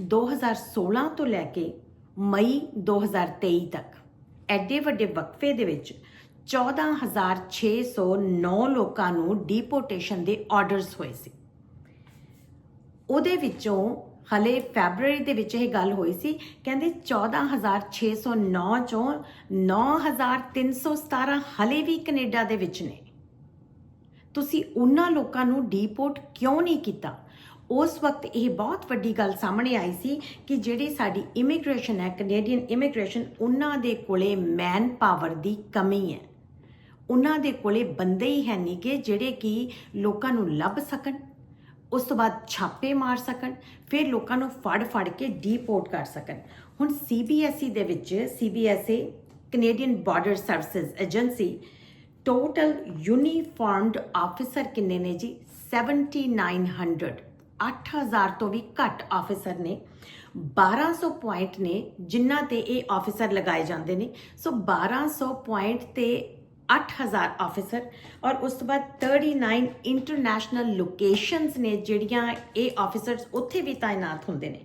2016 ਤੋਂ ਲੈ ਕੇ ਮਈ 2023 ਤੱਕ ਐਡੇ ਵੱਡੇ ਵਕਫੇ ਦੇ ਵਿੱਚ 14609 ਲੋਕਾਂ ਨੂੰ ਡੀਪੋਰਟੇਸ਼ਨ ਦੇ ਆਰਡਰਸ ਹੋਏ ਸੀ। ਉਹਦੇ ਵਿੱਚੋਂ ਹਲੇ ਫੈਬਰੂਅਰੀ ਦੇ ਵਿੱਚ ਇਹ ਗੱਲ ਹੋਈ ਸੀ, ਕਹਿੰਦੇ 14609 ਚੋਂ 9317 ਹਲੇ ਵੀ ਕੈਨੇਡਾ ਦੇ ਵਿੱਚ ਨੇ। ਤੁਸੀਂ ਉਹਨਾਂ ਲੋਕਾਂ ਨੂੰ ਡੀਪੋਰਟ ਕਿਉਂ ਨਹੀਂ ਕੀਤਾ? ਉਸ ਵਕਤ ਇਹ ਬਹੁਤ ਵੱਡੀ ਗੱਲ ਸਾਹਮਣੇ ਆਈ ਸੀ ਕਿ ਜਿਹੜੀ ਸਾਡੀ ਇਮੀਗ੍ਰੇਸ਼ਨ ਹੈ ਕੈਨੇਡੀਅਨ ਇਮੀਗ੍ਰੇਸ਼ਨ ਉਹਨਾਂ ਦੇ ਕੋਲੇ ਮੈਨ ਪਾਵਰ ਦੀ ਕਮੀ ਹੈ। ਉਹਨਾਂ ਦੇ ਕੋਲੇ ਬੰਦੇ ਹੀ ਹੈ ਨਹੀਂ ਕਿ ਜਿਹੜੇ ਕਿ ਲੋਕਾਂ ਨੂੰ ਲੱਭ ਸਕਣ, ਉਸ ਤੋਂ ਬਾਅਦ ਛਾਪੇ ਮਾਰ ਸਕਣ, ਫਿਰ ਲੋਕਾਂ ਨੂੰ ਫੜ ਫੜ ਕੇ ਡੀਪੋਰਟ ਕਰ ਸਕਣ। ਹੁਣ CBSE ਦੇ ਵਿੱਚ CBSA Canadian border services agency total uniformed officer ਕਿੰਨੇ ਨੇ ਜੀ? 7900 8000 ਤੋਂ ਵੀ ਘੱਟ ਆਫੀਸਰ ਨੇ। 1200 ਪੁਆਇੰਟ ਨੇ ਜਿਨ੍ਹਾਂ ਤੇ ਇਹ ਆਫੀਸਰ ਲਗਾਏ ਜਾਂਦੇ ਨੇ। ਸੋ 1200 ਪੁਆਇੰਟ ਤੇ 8000 ਆਫੀਸਰ ਔਰ ਉਸ ਤੋਂ ਬਾਅਦ 39 ਇੰਟਰਨੈਸ਼ਨਲ ਲੋਕੇਸ਼ਨਸ ਨੇ ਜਿਹੜੀਆਂ ਇਹ ਆਫੀਸਰਸ ਉੱਥੇ ਵੀ ਤਾਇਨਾਤ ਹੁੰਦੇ ਨੇ।